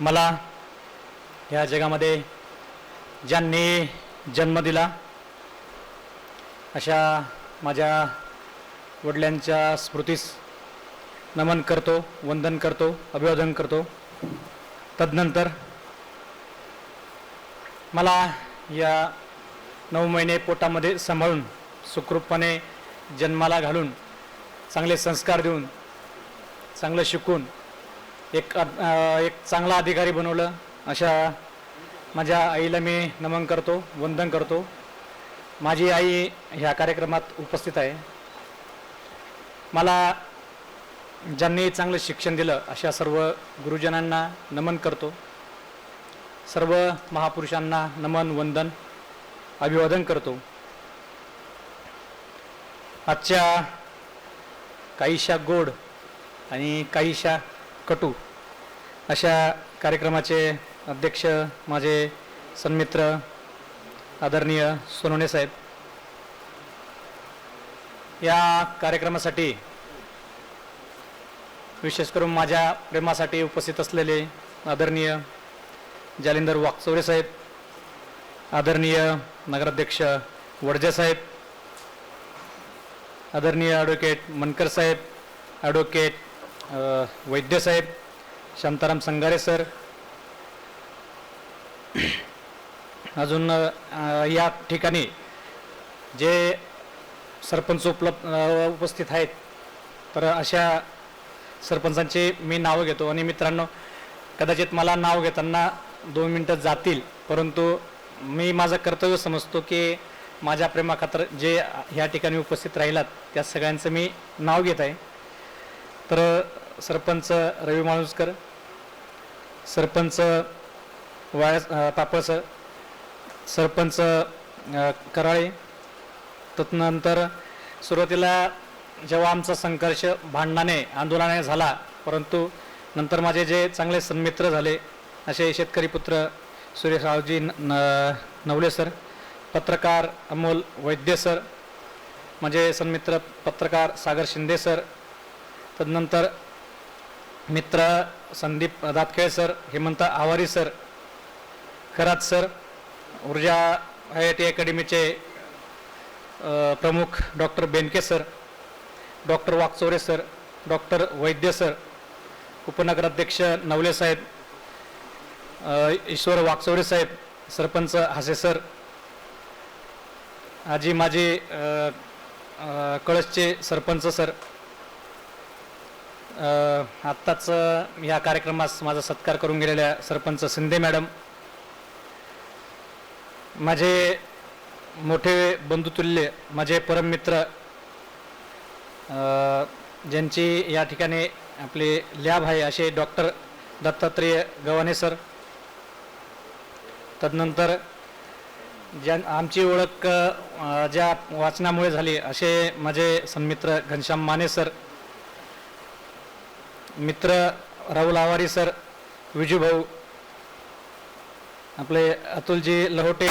मला या जगामध्ये ज्यांनी जन्म दिला अशा माझ्या वडिलांच्या स्मृतीस नमन करतो वंदन करतो अभिवादन करतो. तदनंतर मला या नऊ महिने पोटामध्ये सांभाळून सुखरूपपणे जन्माला घालून चांगले संस्कार देऊन चांगलं शिकून एक एक चांगला अधिकारी बनवलं. अशा माझ्या आईला मी नमन करतो वंदन करतो. माझी आई ह्या कार्यक्रमात उपस्थित आहे. मला ज्यांनी चांगलं शिक्षण दिलं अशा सर्व गुरुजनांना नमन करतो. सर्व महापुरुषांना नमन वंदन अभिवादन करतो. आजच्या काहीशा गोड आणि काहीशा कटू. अशा कार्यक्रमाचे अध्यक्ष माझे सन्मित्र आदरणीय सोनवणे साहेब. या कार्यक्रमासाठी विशेष करून माझ्या प्रेमासाठी उपस्थित असलेले आदरणीय जालिंदर वाकचौरे साहेब आदरणीय नगराध्यक्ष वडजे साहेब आदरणीय ॲडव्होकेट मनकर साहेब ॲडव्होकेट वैद्यसाहेब वैद्य साहेब शांताराम संगारे सर. अजून या ठिकाणी जे सरपंच उपलब्ध उपस्थित आहेत तर अशा सरपंचांचे मी नावं घेतो. आणि मित्रांनो कदाचित मला नाव घेताना दोन मिनटं जातील परंतु मी माझं कर्तव्य समजतो की माझ्या प्रेमाखातर जे ह्या ठिकाणी उपस्थित राहिलात त्या सगळ्यांचं मी नाव घेत आहे. तर सरपंच रवी माणूसकर सरपंच वाया पापळ सर सरपंच कराळे तदनंतर सुरुवातीला जेव्हा आमचा संघर्ष भांडणाने आंदोलनाने झाला परंतु नंतर माझे जे चांगले सन्मित्र झाले असे शेतकरी पुत्र सुरेशरावजी न न- नवले सर पत्रकार अमोल वैद्य सर माझे सन्मित्र पत्रकार सागर शिंदे सर तदनंतर मित्र Sandeep Datkhel sir Hemant Awari sir Kharat sir Urja I I T अकॅडमीचे प्रमुख doctor Benke sir doctor Wakchore sir doctor Vaidya sir उपनगराध्यक्ष नवले साहेब ईश्वर वाकचौरे साहेब सरपंच हासे सर आजी माझे कळसचे सरपंच सर आत्ताच या कार्यक्रमास माझा सत्कार करून गेलेल्या सरपंच शिंदे मॅडम माझे मोठे बंधुतुल्य माझे परममित्र ज्यांची या ठिकाणी आपले लॅब आहे असे डॉक्टर दत्तात्रेय गव्हाणे सर तदनंतर ज्या आमची ओळख ज्या वाचनामुळे झाली असे माझे सन्मित्र घनश्याम माने सर मित्र राहुल आवारी सर विजूभाऊ आपले अतुलजी लहोटे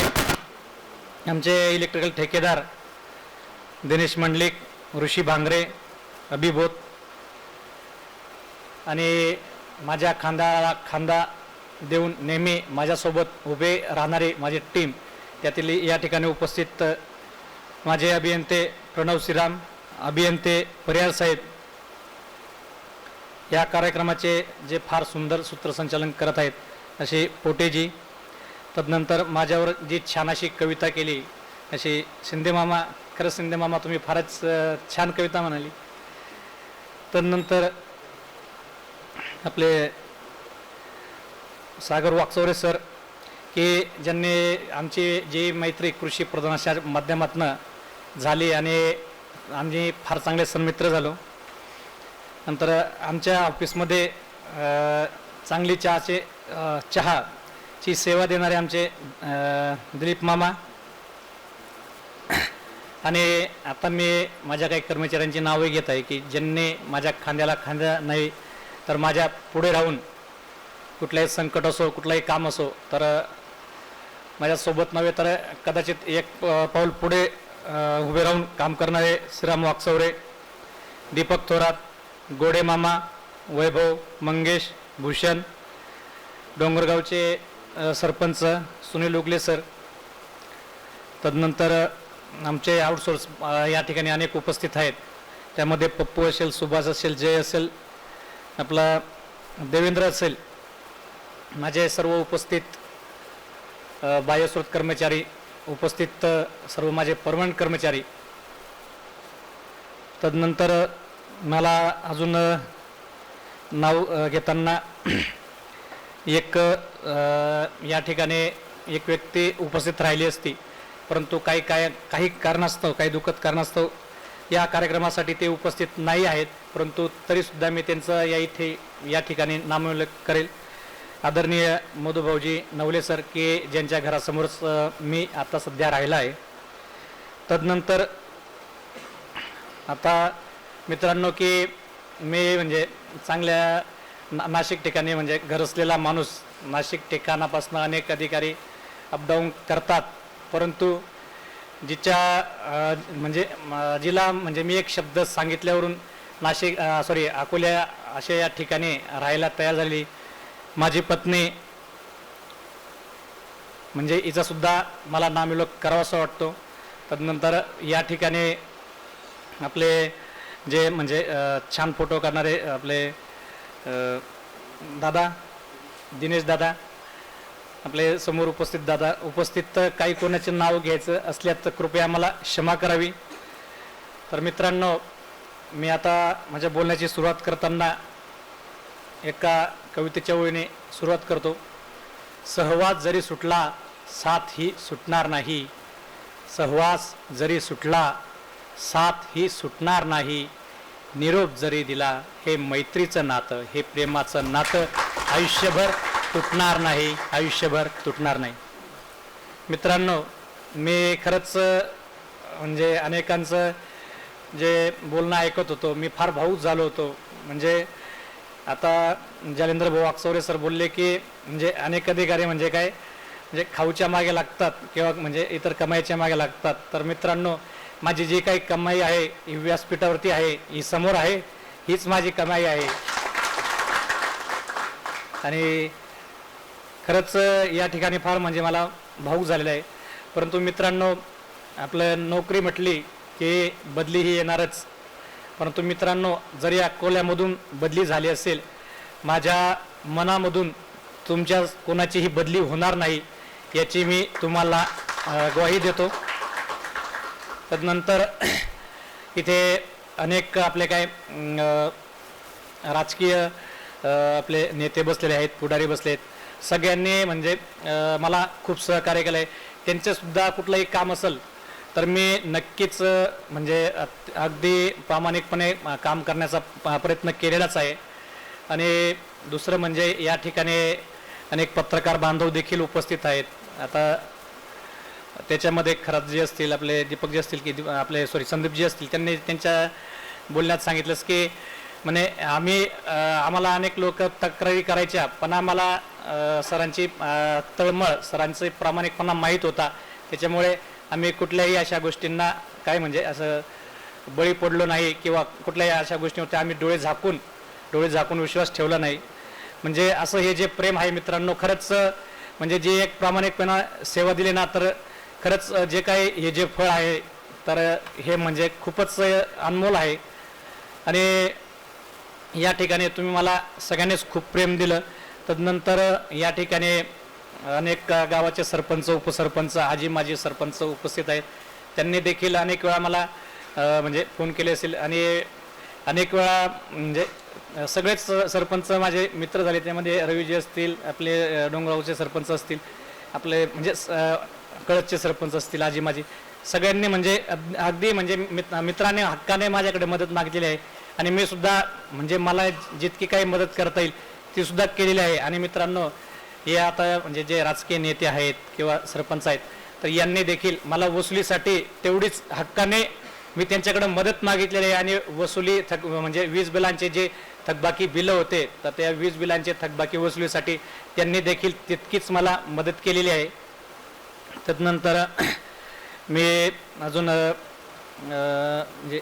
आमचे इलेक्ट्रिकल ठेकेदार दिनेश मंडलिक ऋषी भांगरे अभिभूत आणि माझ्या खांदाला खांदा देऊन नेहमी माझ्यासोबत उभे राहणारी माझी टीम त्यातील या ठिकाणी उपस्थित माझे अभियंते प्रणव श्रीराम अभियंते परिहार साहेब या कार्यक्रमाचे जे फार सुंदर सूत्रसंचालन करत आहेत असे पोटेजी तदनंतर माझ्यावर जी छान अशी कविता केली अशी शिंदेमामा खरंच शिंदेमामा तुम्ही फारच छान कविता म्हणाली. तदनंतर आपले सागर वाकचौरे सर की ज्यांनी आमची जी मैत्री कृषी प्रधानाच्या माध्यमातून झाली आणि आम्ही फार चांगले सन्मित्र झालो. नंतर आमच्या ऑफिसमध्ये चांगली चहाचे चहा चहाची सेवा देणारे आमचे दिलीप मामा. आणि आता मी माझ्या काही कर्मचाऱ्यांची नावे घेत आहे की ज्यांनी माझ्या खांद्याला खांद्या नाही तर माझ्या पुढे राहून कुठलाही संकट असो कुठलाही काम असो तर माझ्यासोबत नव्हे तर कदाचित एक पाऊल पुढे उभे राहून काम करणारे श्रीराम वाकचौरे दीपक थोरात गोडेमामा वैभव मंगेश भूषण डोंगरगावचे सरपंच सुनील उगले सर. तदनंतर आमचे आउटसोर्स या ठिकाणी अनेक उपस्थित आहेत. त्यामध्ये पप्पू असेल सुभाष असेल जय असेल आपला देवेंद्र असेल. माझे सर्व उपस्थित बाह्यस्रोत कर्मचारी उपस्थित सर्व माझे परमनंट कर्मचारी. तदनंतर मला अजून नाव घेताना एक या ठिकाणी एक व्यक्ती उपस्थित राहिली असती. परंतु काही काय काही कारणास्तव काही दुःखद कारणास्तव या कार्यक्रमासाठी ते उपस्थित नाही आहेत. परंतु तरीसुद्धा मी त्यांचं या इथे या ठिकाणी नामोल्लेख करेल. आदरणीय मधुभाऊजी नवले सर की ज्यांच्या घरासमोरच मी आता सध्या राहिला आहे. तदनंतर आता मित्रांनो की मी म्हणजे चांगल्या ना नाशिक ठिकाणी म्हणजे घर असलेला माणूस नाशिक ठिकाणापासून अनेक अधिकारी अपडाऊन करतात. परंतु जिच्या म्हणजे जिला म्हणजे मी एक शब्द सांगितल्यावरून नाशिक सॉरी अकोल्या अशा या ठिकाणी राहायला तयार झाली माझी पत्नी म्हणजे हिचासुद्धा मला नामिलोक करावासा वाटतो. तदनंतर या ठिकाणी आपले जे म्हणजे छान फोटो करणारे आपले दादा दिनेश दादा आपले समोर उपस्थित दादा उपस्थित काही कोणाचे नाव घ्यायचं असल्यास तर कृपया मला क्षमा करावी. तर मित्रांनो मी आता माझ्या बोलण्याची सुरुवात करताना एका कवितेच्या ओळीने सुरुवात करतो. सहवास जरी सुटला साथ ही सुटणार नाही. सहवास जरी सुटला साथ ही सुटणार नाही. निरोप जरी दिला हे मैत्रीचं नातं हे प्रेमाचं नातं आयुष्यभर तुटणार नाही आयुष्यभर तुटणार नाही. मित्रांनो मी खरंच म्हणजे अनेकांचं जे बोलणं ऐकत होतो मी फार भाऊक झालो होतो. म्हणजे आता जालेंद्र भाऊ अक्सवरे सर बोलले की म्हणजे अनेक अधिकारी म्हणजे काय म्हणजे खाऊच्या मागे लागतात किंवा म्हणजे इतर कमाईच्या मागे लागतात. तर मित्रांनो माझी जी काही कमाई आहे ही व्यासपीठावरती आहे ही समोर आहे हीच माझी कमाई आहे. आणि खरंच या ठिकाणी फार म्हणजे मला भाऊक झालेलं आहे. परंतु मित्रांनो आपलं नोकरी म्हटली की बदली ही येणारच. परंतु मित्रांनो जरी अकोल्यामधून बदली झाली असेल माझ्या मनामधून तुमच्या कोणाचीही बदली होणार नाही याची मी तुम्हाला ग्वाही देतो. तदनंतर इथे अनेक आपले काय राजकीय आपले नेते बसलेले आहेत पुढारी बसले आहेत सगळ्यांनी म्हणजे मला खूप सहकार्य केलं आहे त्यांचंसुद्धा कुठलंही काम असेल तर मी नक्कीच म्हणजे अगदी प्रामाणिकपणे काम करण्याचा प- प्रयत्न केलेलाच आहे. आणि दुसरं म्हणजे या ठिकाणी अनेक पत्रकार बांधव देखील उपस्थित आहेत. आता त्याच्यामध्ये खरात जे असतील आपले दीपक जे असतील की आपले सॉरी संदीप जे असतील त्यांनी त्यांच्या बोलण्यात सांगितलंच की म्हणे आम्ही आम्हाला अनेक लोक तक्रारी करायच्या पण आम्हाला सरांची तळमळ सरांचे प्रामाणिकपणा माहीत होता. त्याच्यामुळे आम्ही कुठल्याही अशा गोष्टींना काय म्हणजे असं बळी पडलो नाही किंवा कुठल्याही अशा गोष्टीवरती आम्ही डोळे झाकून डोळे झाकून विश्वास ठेवला नाही. म्हणजे असं हे जे प्रेम आहे मित्रांनो खरंच म्हणजे जे एक प्रामाणिकपणा सेवा दिली ना तर खरंच जे काही हे जे फळ आहे तर हे म्हणजे खूपच अनमोल आहे. आणि या ठिकाणी तुम्ही मला सगळ्यांनीच खूप प्रेम दिलं. तदनंतर या ठिकाणी अनेक गावाचे सरपंच उपसरपंच आजी माजी सरपंच उपस्थित आहेत. त्यांनी देखील अनेक वेळा मला म्हणजे फोन केले असेल. आणि अनेक वेळा म्हणजे सगळेच सरपंच माझे मित्र झाले. त्यामध्ये रवीजी असतील आपले डोंगरावचे सरपंच असतील. आपले म्हणजे स- कळतचे सरपंच असतील आजी माझी सगळ्यांनी म्हणजे अगदी म्हणजे मित्राने हक्काने माझ्याकडे मदत मागलेली आहे. आणि मी सुद्धा म्हणजे मला जितकी काही मदत करता येईल ती सुद्धा केलेली आहे. आणि मित्रांनो हे आता म्हणजे जे राजकीय नेते आहेत किंवा सरपंच आहेत तर यांनी देखील मला वसुलीसाठी तेवढीच हक्काने मी त्यांच्याकडे मदत मागितलेली आहे. आणि वसुली थक म्हणजे वीज बिलांचे जे थकबाकी बिलं होते तर त्या वीज बिलांचे थकबाकी वसुलीसाठी त्यांनी देखील तितकीच मला मदत केलेली आहे. त्यानंतर मी अजून म्हणजे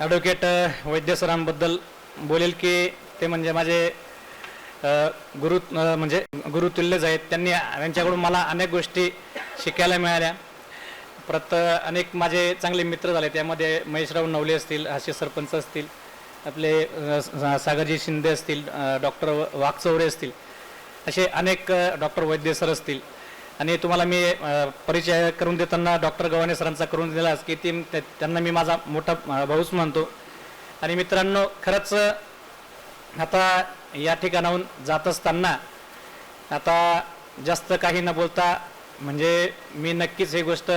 ॲडव्होकेट वैद्य सरांबद्दल बोलेल की ते म्हणजे माझे गुरु म्हणजे गुरुतुल्यच आहेत. त्यांनी त्यांच्याकडून मला अनेक गोष्टी शिकायला मिळाल्या. परत अनेक माझे चांगले मित्र झाले. त्यामध्ये महेशराव नवले असतील हास्य सरपंच असतील आपले सागरजी शिंदे असतील डॉक्टर वाघचौरे असतील असे अनेक डॉक्टर वैद्य सर असतील. आणि तुम्हाला मी परिचय करून देताना डॉक्टर गव्हाणे सरांचा करून दिलाच की ती त्यांना मी माझा मोठा भाऊच मानतो. आणि मित्रांनो खरंच आता या ठिकाणाहून जात असताना आता जास्त काही न बोलता म्हणजे मी नक्कीच ही गोष्ट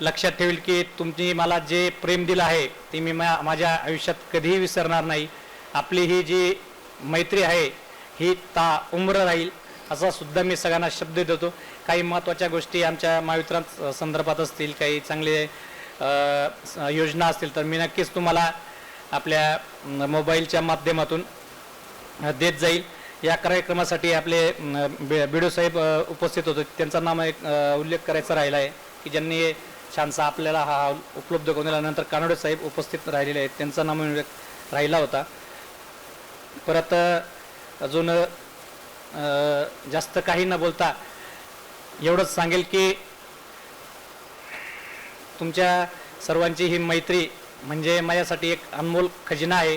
लक्षात ठेवेल की तुमची मला जे प्रेम दिलं आहे ते मी मा माझ्या आयुष्यात कधीही विसरणार नाही. आपली ही जी मैत्री आहे ही ता उम्र राहील. असा सुद्धा मी सगळ्यांना शब्द देतो. काही महत्त्वाच्या गोष्टी आमच्या महावितरण संदर्भात असतील काही चांगले योजना असतील तर मी नक्कीच तुम्हाला आपल्या मोबाईलच्या माध्यमातून देत जाईल. या कार्यक्रमासाठी आपले बिडू साहेब उपस्थित होते. त्यांचा नाम एक उल्लेख करायचा राहिला आहे की ज्यांनी छानसा आपल्याला हा उपलब्ध करून दिला. नंतर कानोडे साहेब उपस्थित राहिलेले आहेत. त्यांचा नाम उल्लेख राहिला होता. परत अजून जास्त काही न बोलता एवढंच सांगेल की तुमच्या सर्वांची ही मैत्री म्हणजे माझ्यासाठी एक अनमोल खजिना आहे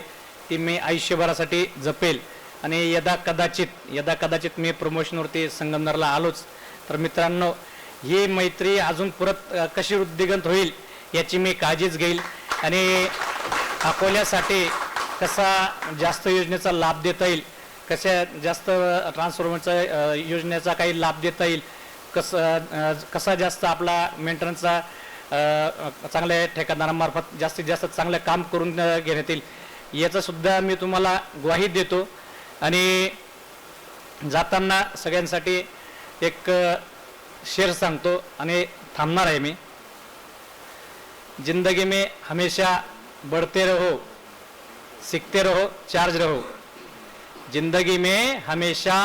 ती मी आयुष्यभरासाठी जपेल. आणि यदा कदाचित यदा कदाचित मी प्रमोशनवरती संगमनेरला आलोच. तर मित्रांनो ही मैत्री अजून परत कशी वृद्धिगंत होईल याची मी काळजीच घेईल. आणि अकोल्यासाठी कसा जास्त योजनेचा लाभ देता येईल कशा जास्त ट्रान्सफॉर्मरचा योजनेचा काही लाभ देता येईल? कसं कसा जास्त आपला मेंटेनन्सचा चांगल्या ठेकेदारांमार्फत जास्तीत जास्त चांगलं काम करून घेण्यात येईल? याचंसुद्धा मी तुम्हाला ग्वाही देतो. आणि जाताना सगळ्यांसाठी एक शेर सांगतो आणि थांबणार आहे मी. जिंदगी में हमेशा बढ़ते रहो सीखते रहो चार्ज रहो. जिंदगी में हमेशा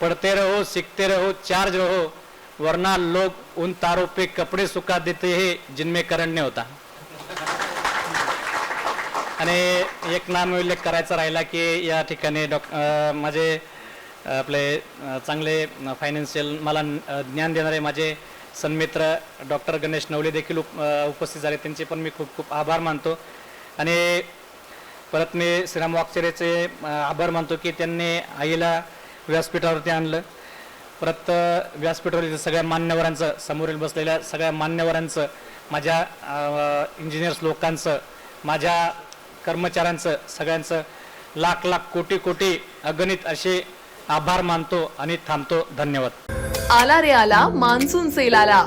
पढ़ते रहो सीखते रहो चार्ज रहो वरना लोग उन तारों पे कपड़े सुखा देते हैं जिनमें करंट नहीं होता। आणि एक नाम उल्लेख करायचा राहिला की या ठिकाणी डॉक माझे आपले चांगले फायनान्शियल मला ज्ञान देणारे माझे सन्मित्र डॉक्टर गणेश नवले देखील उप उपस्थित झाले. त्यांचे पण मी खूप खूप आभार मानतो. आणि परत मी श्रीराम वाकचरेचे आभार मानतो की त्यांनी आईला व्यासपीठावरती आणलं. परत व्यासपीठावरती सगळ्या मान्यवरांचं समोरील बसलेल्या सगळ्या मान्यवरांचं माझ्या इंजिनियर्स लोकांचं माझ्या कर्मचाऱ्यांचं सगळ्यांचं लाख लाख कोटी कोटी अगणित असे आभार मानतो आणि थांबतो. धन्यवाद. आला रे आला मान्सून सेल आला.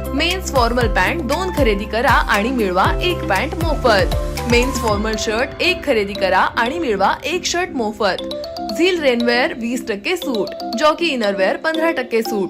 मेन्स फॉर्मल पॅन्ट दोन खरेदी करा आणि मिळवा एक पॅन्ट मोफत. मेन्स फॉर्मल शर्ट एक खरेदी करा आणि मिळवा एक शर्ट मोफत. झील रेनवेअर वीस टक्के सूट. जॉकी इनरवेअर पंधरा टक्के सूट.